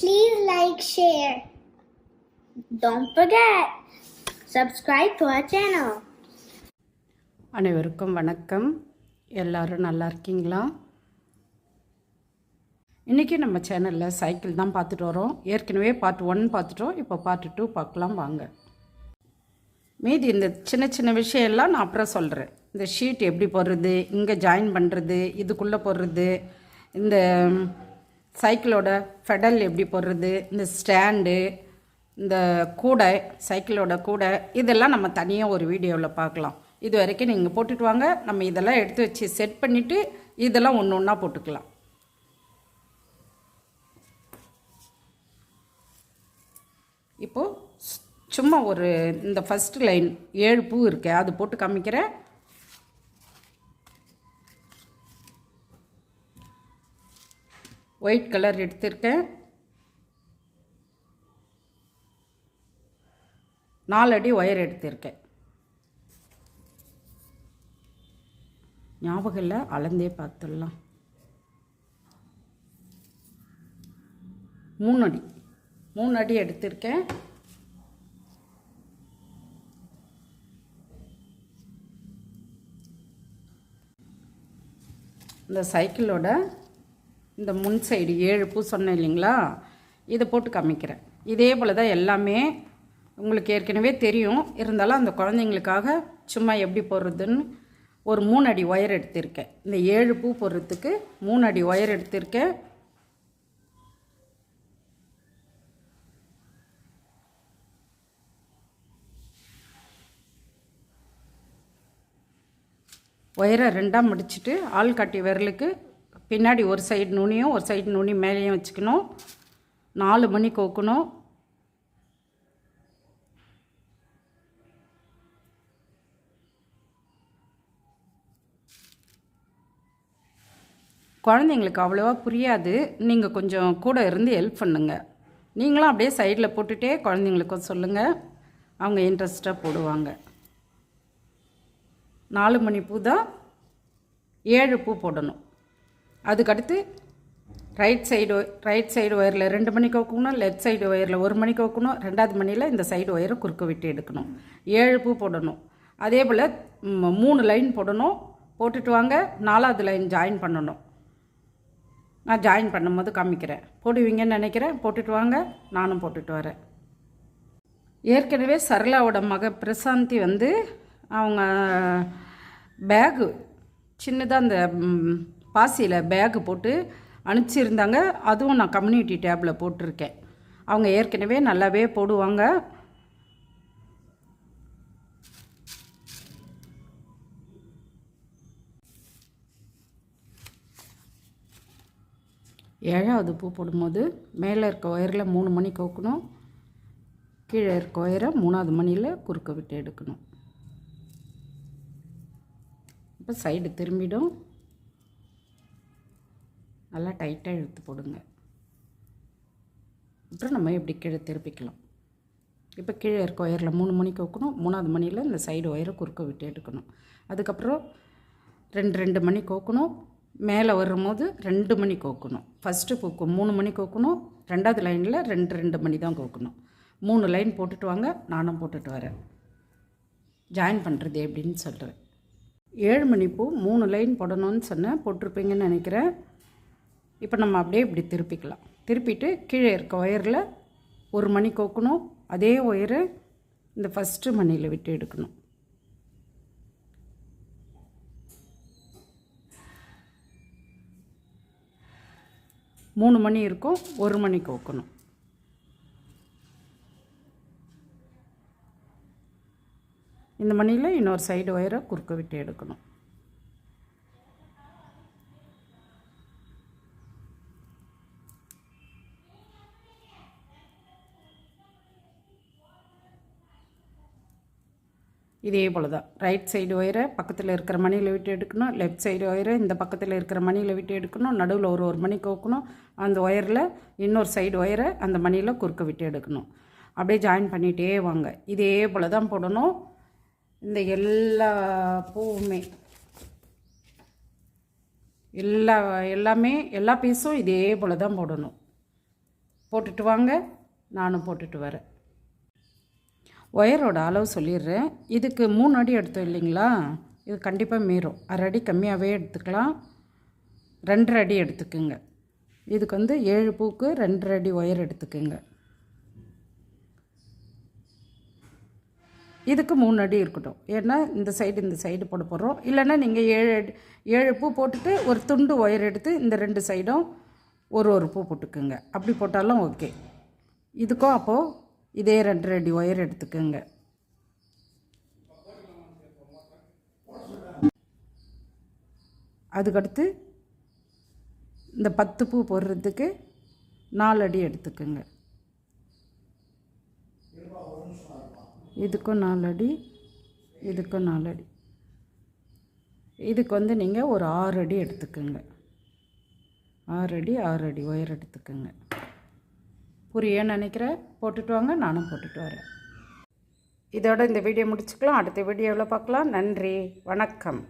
Please like, share. Don't forget, subscribe to our channel. அனைவருக்கும் வணக்கம். எல்லாரும் நல்லா இருக்கீங்களா? இன்றைக்கி நம்ம சேனலில் சைக்கிள் தான் பார்த்துட்டு வரோம். ஏற்கனவே பார்ட் ஒன் பார்த்துட்டோம். இப்போ பார்ட் டூ பார்க்கலாம் வாங்க. மீதி இந்த சின்ன சின்ன விஷயம் எல்லாம் நான் அப்புறம் சொல்கிறேன் இந்த ஷீட் எப்படி போடுறது இங்கே ஜாயின் பண்ணுறது இதுக்குள்ளே போடுறது இந்த சைக்கிளோட ஃபெடல் எப்படி போடுறது இந்த ஸ்டாண்டு இந்த கூடை சைக்கிளோட கூடை இதெல்லாம் நம்ம தனியாக ஒரு வீடியோவில் பார்க்கலாம். இது வரைக்கும் நீங்கள் போட்டுட்டு வாங்க. நம்ம இதெல்லாம் எடுத்து வச்சு செட் பண்ணிவிட்டு இதெல்லாம் ஒன்று ஒன்றா போட்டுக்கலாம். இப்போது சும்மா ஒரு இந்த ஃபஸ்ட்டு லைன் ஏழு பூ இருக்கு அது போட்டு காமிக்கிறேன். ஒயிட் கலர் எடுத்திருக்கேன். நாலு அடி ஒயர் எடுத்திருக்கேன். ஞாபகம் இல்லை அளந்தே பார்த்துடலாம். மூணு அடி. மூணு அடி எடுத்திருக்கேன். இந்த சைக்கிளோட இந்த முன் சைடு ஏழு பூ சொன்னேன் இல்லைங்களா? இதை போட்டு காமிக்கிறேன். இதே போல் தான் எல்லாமே உங்களுக்கு ஏற்கனவே தெரியும். இருந்தாலும் அந்த குழந்தைங்களுக்காக சும்மா எப்படி போடுறதுன்னு ஒரு மூணு அடி ஒயர் எடுத்திருக்கேன். இந்த ஏழு பூ போடுறதுக்கு மூணு அடி ஒயர் எடுத்திருக்கேன். ஒயரை ரெண்டாக முடிச்சுட்டு ஆள் காட்டி விரலுக்கு பின்னாடி ஒரு சைடு நுனியும் ஒரு சைடு நுனி மேலேயும் வச்சுக்கணும். நாலு மணி கோக்கணும். குழந்தைங்களுக்கு அவ்வளோவா புரியாது. நீங்கள் கொஞ்சம் கூட இருந்து ஹெல்ப் பண்ணுங்க. நீங்களும் அப்படியே சைடில் போட்டுகிட்டே குழந்தைங்களுக்கும் சொல்லுங்கள் அவங்க இன்ட்ரெஸ்ட்டாக போடுவாங்க. நாலு மணி பூ தான் ஏழு பூ போடணும். அதுக்கடுத்து ரைட் சைடு ரைட் சைடு ஒயரில் ரெண்டு மணிக்கு வைக்கணும் லெஃப்ட் சைடு ஒயரில் ஒரு மணிக்கு வைக்கணும் ரெண்டாவது மணியில் இந்த சைடு ஒயரை குறுக்க விட்டு எடுக்கணும். ஏழு பூ போடணும். அதே போல் மூணு லைன் போடணும். போட்டுட்டு வாங்க நாலாவது லைன் ஜாயின் பண்ணணும். நான் ஜாயின் பண்ணும்போது காமிக்கிறேன். போடுவீங்கன்னு நினைக்கிறேன். போட்டுட்டு வாங்க நானும் போட்டுட்டு வரேன். ஏற்கனவே சரளாவோட மக பிரசாந்தி வந்து அவங்க பேகு சின்னதாக அந்த பாசியில் பேக்கு போட்டு அனுப்பிச்சிருந்தாங்க. அதுவும் நான் கம்யூனிட்டி டேப்பில் போட்டிருக்கேன். அவங்க ஏற்கனவே நல்லாவே போடுவாங்க. ஏழாவது பூ போடும்போது மேலே இருக்க ஒயரில் மூணு மணி கோக்கணும். கீழே இருக்க ஒயரை மூணாவது மணியில் குறுக்க விட்டு எடுக்கணும். இப்போ சைடு திரும்பிடும். நல்லா டைட்டாக இழுத்து போடுங்க. அப்புறம் நம்ம எப்படி கீழே திருப்பிக்கலாம். இப்போ கீழே இருக்க ஒயரில் மூணு மணிக்கு வைக்கணும் மூணாவது மணியில் இந்த சைடு ஒயரை குறுக்க விட்டு எடுக்கணும். அதுக்கப்புறம் ரெண்டு ரெண்டு மணி கோக்கணும் மேலே வரும்போது ரெண்டு மணி கோக்கணும் ஃபஸ்ட்டு கோக்கும் மூணு மணி கோக்கணும் ரெண்டாவது லைனில் ரெண்டு ரெண்டு மணி தான் கோக்கணும் மூணு லைன் போட்டுட்டு வாங்க. நானும் போட்டுட்டு வரேன். ஜாயின் பண்ணுறது எப்படின்னு சொல்கிறேன் ஏழு மணி பூ மூணு லைன் போடணும்னு சொன்னேன். போட்டிருப்பீங்கன்னு நினைக்கிறேன். இப்போ நம்ம அப்படியே இப்படி திருப்பிக்கலாம். திருப்பிட்டு கீழே இருக்க ஒயரில் ஒரு மணி கோக்கணும். அதே ஒயரை இந்த ஃபஸ்ட்டு மணியில் விட்டு எடுக்கணும். மூணு மணி இருக்கும் ஒரு மணி கோக்கணும். இந்த மணியில் இன்னொரு சைடு ஒயரை குறுக்க விட்டு எடுக்கணும். இதே போல் தான் ரைட் சைடு ஒயரை பக்கத்தில் இருக்கிற மணியில் விட்டு எடுக்கணும். லெஃப்ட் சைடு ஒயரை இந்த பக்கத்தில் இருக்கிற மணியில் விட்டு எடுக்கணும். நடுவில் ஒரு ஒரு மணி கோக்கணும். அந்த ஒயரில் இன்னொரு சைடு ஒயரை அந்த மணியில் குறுக்க விட்டு எடுக்கணும். அப்படியே ஜாயின் பண்ணிகிட்டே வாங்க. இதே போல் தான் போடணும். இந்த எல்லா பூவுமே. எல்லா எல்லாமே எல்லா பீஸும் இதே போல் தான் போடணும். போட்டுட்டு வாங்க. நானும் போட்டுட்டு வரேன். ஒயரோட அளவு சொல்லிடுறேன். இதுக்கு மூணு அடி எடுத்தோம் இல்லைங்களா? இது கண்டிப்பாக மீறும். அரை அடி கம்மியாகவே எடுத்துக்கலாம். ரெண்டரை அடி எடுத்துக்குங்க. இதுக்கு வந்து ஏழு பூக்கு ரெண்டரை அடி ஒயர் எடுத்துக்குங்க. இதுக்கு மூணு அடி இருக்கட்டும். ஏன்னா இந்த சைடு இந்த சைடு போட போடுறோம் இல்லைன்னா நீங்கள் ஏழு அடி ஏழு பூ போட்டுட்டு ஒரு துண்டு ஒயர் எடுத்து இந்த ரெண்டு சைடும் ஒரு ஒரு பூ போட்டுக்குங்க. அப்படி போட்டாலும் ஓகே. இதுக்கும் அப்போது இதே ரெண்டு அடி ஒயர் எடுத்துக்கோங்க. அதுக்கடுத்து இந்த பத்து பூ போடுறதுக்கு நாலு அடி எடுத்துக்கோங்க. இதுக்கும் நாலு அடி இதுக்கும் நாலு அடி. இதுக்கு வந்து நீங்கள் ஒரு ஆறு அடி எடுத்துக்கோங்க. ஆறு அடி ஆறு அடி ஒயர் எடுத்துக்கோங்க. புரியும்னு நினைக்கிறேன். போட்டுட்டு வாங்க நானும் போட்டுட்டு வரேன். இதோட இந்த வீடியோ முடிச்சுக்கலாம். அடுத்த வீடியோவில் பார்க்கலாம். நன்றி. வணக்கம்.